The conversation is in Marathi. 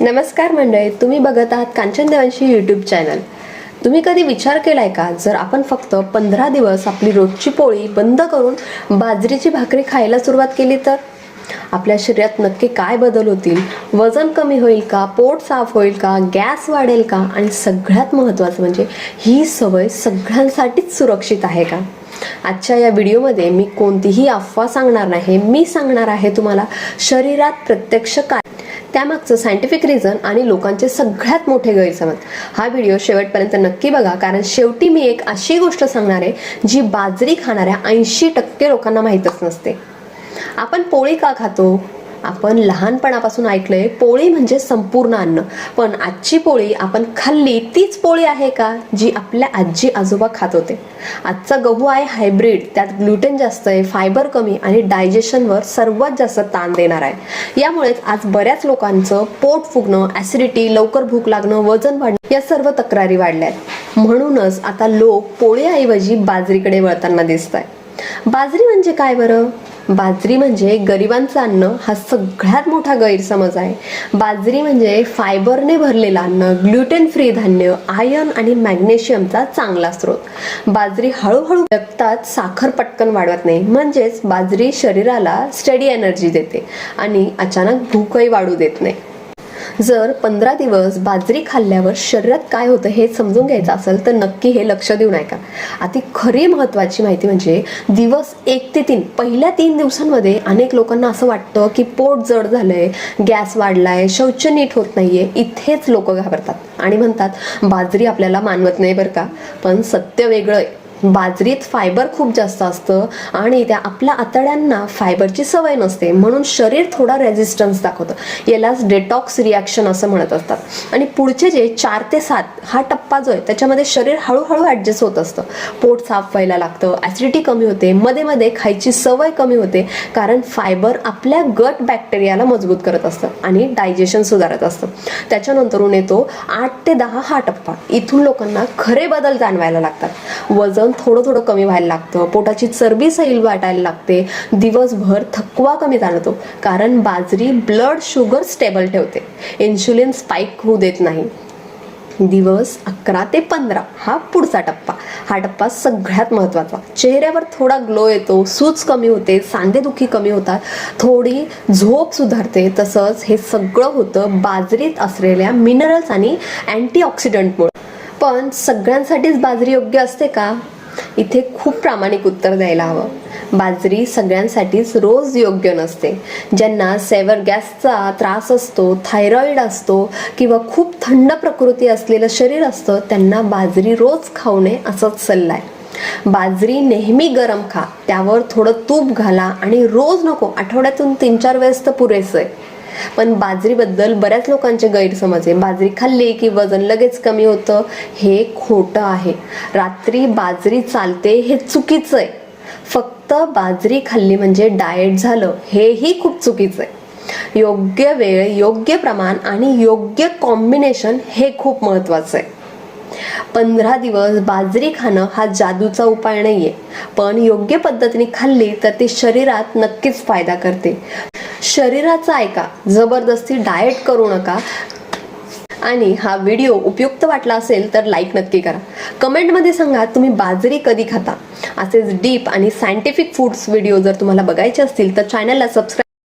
नमस्कार मंडळी तुम्ही बघत आहात कांचन देवांशी यूट्यूब चॅनल तुम्ही कधी विचार केलाय का? जर आपण फक्त पंधरा दिवस आपली रोजची पोळी बंद करून बाजरीची भाकरी खायला सुरुवात केली तर? आपल्या शरीरात नक्की काय बदल होतील? वजन कमी होईल का? पोट साफ होईल का? गॅस वाढेल का? आणि सगळ्यात महत्त्वाचं म्हणजे ही सवय सगळ्यांसाठीच सुरक्षित आहे का? आजच्या या व्हिडिओमध्ये मी कोणतीही अफवा सांगणार नाही. मी सांगणार आहे तुम्हाला शरीरात प्रत्यक्ष काय त्यामागचं सायंटिफिक रिझन आणि लोकांचे सगळ्यात मोठे गैरसमज. हा व्हिडिओ शेवटपर्यंत नक्की बघा कारण शेवटी मी एक अशी गोष्ट सांगणार आहे जी बाजरी खाणाऱ्या ऐंशी टक्के लोकांना माहीतच नसते. आपण पोळी का खातो? आपण लहानपणापासून ऐकलंय पोळी म्हणजे संपूर्ण अन्न. पण आजची पोळी आपण खाल्ली तीच पोळी आहे का जी आपल्या आजी आजोबा खात होते? आजचा गहू आहे हायब्रिड त्यात ग्लुटेन जास्त आहे फायबर कमी आणि डायजेशनवर सर्वात जास्त ताण देणार आहे. यामुळेच आज बऱ्याच लोकांचं पोट फुगणं ॲसिडिटी लवकर भूक लागणं वजन वाढणं या सर्व तक्रारी वाढल्या आहेत म्हणूनच आता लोक पोळीऐवजी बाजरीकडे वळताना दिसत आहे बाजरी म्हणजे काय बरं? बाजरी म्हणजे गरिबांचं अन्न हा सगळ्यात मोठा गैरसमज आहे. बाजरी म्हणजे फायबरने भरलेलं अन्न ग्लुटेन फ्री धान्य आयर्न आणि मॅग्नेशियमचा चांगला स्रोत. बाजरी हळूहळू रक्तात साखर पटकन वाढवत नाही. म्हणजेच बाजरी शरीराला स्टडी एनर्जी देते आणि अचानक भूकही वाढू देत नाही. जर पंधरा दिवस बाजरी खाल्ल्यावर शरीरात काय होतं हे समजून घ्यायचं असेल तर नक्की हे लक्ष देऊन ऐका. अति खरी महत्त्वाची माहिती म्हणजे दिवस एक ते तीन पहिल्या तीन दिवसांमध्ये अनेक लोकांना असं वाटतं की पोट जड झालंय गॅस वाढलाय शौच नीट होत नाहीये इथेच लोक घाबरतात. आणि म्हणतात बाजरी आपल्याला मानवत नाही बरं का. पण सत्य वेगळं आहे. बाजरीत फायबर खूप जास्त असतं आणि त्या आपल्या आतड्यांना फायबरची सवय नसते. म्हणून शरीर थोडा रेझिस्टन्स दाखवतं. यालाच डेटॉक्स रिॲक्शन असं म्हणत असतात. आणि पुढचे जे चार ते सात हा टप्पा जो आहे त्याच्यामध्ये शरीर हळूहळू ॲडजस्ट होत असतं. पोट साफ व्हायला लागतं ॲसिडिटी कमी होते मध्ये मध्ये खायची सवय कमी होते कारण फायबर आपल्या गट बॅक्टेरियाला मजबूत करत असतं आणि डायजेशन सुधारत असतं. त्याच्यानंतरून येतो आठ ते दहा हा टप्पा. इथून लोकांना खरे बदल जाणवायला लागतात. वजन थोडं थोडं कमी व्हायला लागतं. पोटाची चरबी सैल वाटायला लागते. दिवसभर थकवा कमी जाणवतो. कारण बाजरी ब्लड शुगर स्टेबल ठेवते. इन्शुलिन स्पाइक होऊ देत नाही. दिवस अकरा ते पंधरा हा पुढचा टप्पा. हा टप्पा सगळ्यात महत्त्वाचा. चेहऱ्यावर थोडा ग्लो येतो. सूज कमी होते. सांधेदुखी कमी होतात. थोडी झोप सुधारते. तसंच हे सगळं होतं बाजरीत असलेल्या मिनरल्स आणि अँटीऑक्सिडंटमुळे पण सगळ्यांसाठीच बाजरी योग्य असते का? इथे खूप प्रामाणिक उत्तर द्यायला हवं. बाजरी सगळ्यांसाठीच रोज योग्य नसते. ज्यांना सेवर गॅसचा त्रास असतो थायरॉईड असतो किंवा खूप थंड प्रकृती असलेलं शरीर असतं त्यांना बाजरी रोज खाऊ नये असंच सल्ला आहे. बाजरी नेहमी गरम खा त्यावर थोडं तूप घाला आणि रोज नको आठवड्यातून तीन चार वेळेस तर पुरेसं आहे. पण बाजरीबद्दल बऱ्याच लोकांचे गैरसमज आहे. बाजरी खाल्ली की वजन लगेच कमी होतं हे खोटं आहे. रात्री बाजरी चालते हे चुकीचं आहे. फक्त बाजरी खाल्ली म्हणजे डाएट झालं हेही खूप चुकीचं आहे. योग्य वेळ योग्य प्रमाण आणि योग्य कॉम्बिनेशन हे खूप महत्त्वाचं आहे. पंधरा दिवस बाजरी खाणं हा जादूचा उपाय नाही आहे पण योग्य पद्धतीने खाल्ली तर ती शरीरात नक्कीच फायदा करते. शरीराचा ऐका. जबरदस्ती डाएट करू नका. आणि हा व्हिडिओ उपयुक्त वाटला असेल तर लाईक नक्की करा. कमेंटमध्ये सांगा तुम्ही बाजरी कधी खाता? असेच डीप आणि सायंटिफिक फूड्स व्हिडिओ जर तुम्हाला बघायचे असतील तर चॅनलला सबस्क्राईब